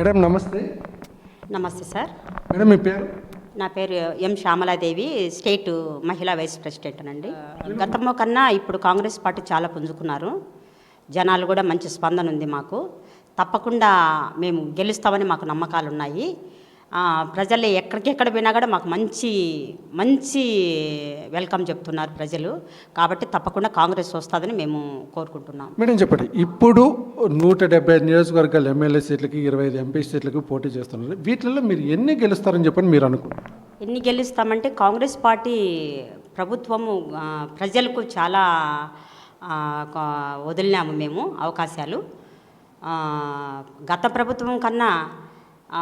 Madam నమస్తే. నమస్తే sir. Madam మీ పేరు? నా పేరు ఎం శ్యామలాదేవి స్టేట్ మహిళా వైస్ ప్రెసిడెంట్ అండి గతంలో కన్నా ఇప్పుడు కాంగ్రెస్ పార్టీ చాలా పుంజుకున్నారు. జనాలు కూడా మంచి స్పందన ఉంది మాకు. తప్పకుండా మేము గెలుస్తామని మాకు నమ్మకాలు ఉన్నాయి ప్రజలు ఎక్కడికెక్కడ పోయినా కూడా మాకు మంచి మంచి వెల్కమ్ చెప్తున్నారు ప్రజలు. కాబట్టి తప్పకుండా కాంగ్రెస్ వస్తుందని మేము కోరుకుంటున్నాం. మేడం చెప్పండి ఇప్పుడు నూట డెబ్బై ఐదు నియోజకవర్గాల ఎమ్మెల్యే సీట్లకి ఇరవై ఐదు ఎంపీ సీట్లకి పోటీ చేస్తున్నారు. వీటిల్లో మీరు ఎన్ని గెలుస్తారని చెప్పని మీరు అనుకుంటున్నారు? ఎన్ని గెలుస్తామంటే కాంగ్రెస్ పార్టీ ప్రభుత్వము ప్రజలకు చాలా వదిలినాము మేము అవకాశాలు. గత ప్రభుత్వం కన్నా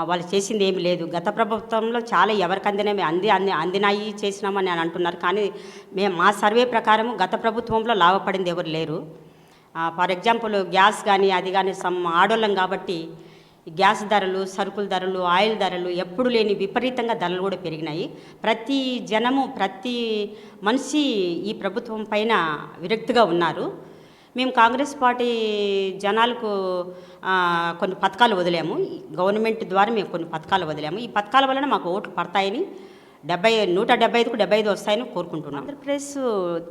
వాళ్ళు చేసింది ఏమి లేదు. గత ప్రభుత్వంలో చాలా ఎవరికి అందినవి అంది అంది అందినాయి చేసినామని అని అంటున్నారు. కానీ మేము మా సర్వే ప్రకారం గత ప్రభుత్వంలో లాభపడింది ఎవరు లేరు. ఫర్ ఎగ్జాంపుల్ గ్యాస్ కానీ అది కానీ సమ్ ఆడోళ్ళం కాబట్టి గ్యాస్ ధరలు సరుకుల ధరలు ఆయిల్ ధరలు ఎప్పుడు లేని విపరీతంగా ధరలు కూడా పెరిగినాయి. ప్రతి జనము ప్రతి మనిషి ఈ ప్రభుత్వం పైన విరక్తిగా ఉన్నారు. మేము కాంగ్రెస్ పార్టీ జనాలకు కొన్ని పథకాలు వదిలాము. ఈ గవర్నమెంట్ ద్వారా మేము కొన్ని పథకాలు వదిలాము. ఈ పథకాల వలన మాకు ఓట్లు పడతాయని డెబ్బై నూట డెబ్బై ఐదుకు డెబ్బై ఐదు వస్తాయని కోరుకుంటున్నాం. ఆంధ్రప్రదేశ్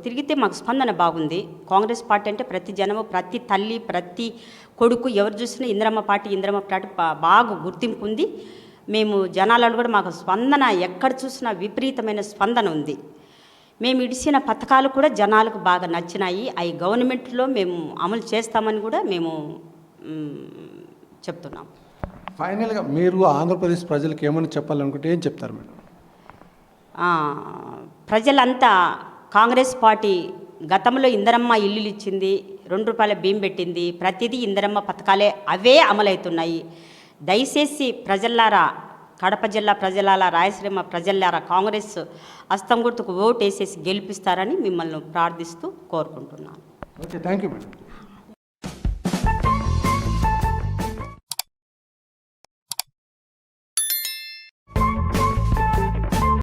తిరిగితే మాకు స్పందన బాగుంది. కాంగ్రెస్ పార్టీ అంటే ప్రతి జనము ప్రతి తల్లి ప్రతి కొడుకు ఎవరు చూసినా ఇంద్రమ్మ పార్టీ ఇంద్రమ్మ పార్టీ బాగా గుర్తింపు ఉంది. మేము జనాలలో కూడా మాకు స్పందన ఎక్కడ చూసినా విపరీతమైన స్పందన ఉంది. మేము ఇడిచిన పథకాలు కూడా జనాలకు బాగా నచ్చినాయి. అవి గవర్నమెంట్లో మేము అమలు చేస్తామని కూడా మేము చెప్తున్నాం. ఫైనల్గా మీరు ఆంధ్రప్రదేశ్ ప్రజలకు ఏమని చెప్పాలనుకుంటే ఏం చెప్తారు మేడం? ప్రజలంతా కాంగ్రెస్ పార్టీ గతంలో ఇందరమ్మ ఇల్లులు ఇచ్చింది రెండు రూపాయల బియ్యం పెట్టింది ప్రతిదీ ఇందరమ్మ పథకాలే అవే అమలవుతున్నాయి. దయచేసి ప్రజల్లారా కడప జిల్లా ప్రజలారా రాయలసీమ ప్రజలారా కాంగ్రెస్ అస్తం గుర్తుకు ఓటు వేసేసి గెలిపిస్తారని మిమ్మల్ని ప్రార్థిస్తూ కోరుకుంటున్నాను. Okay thank you madam.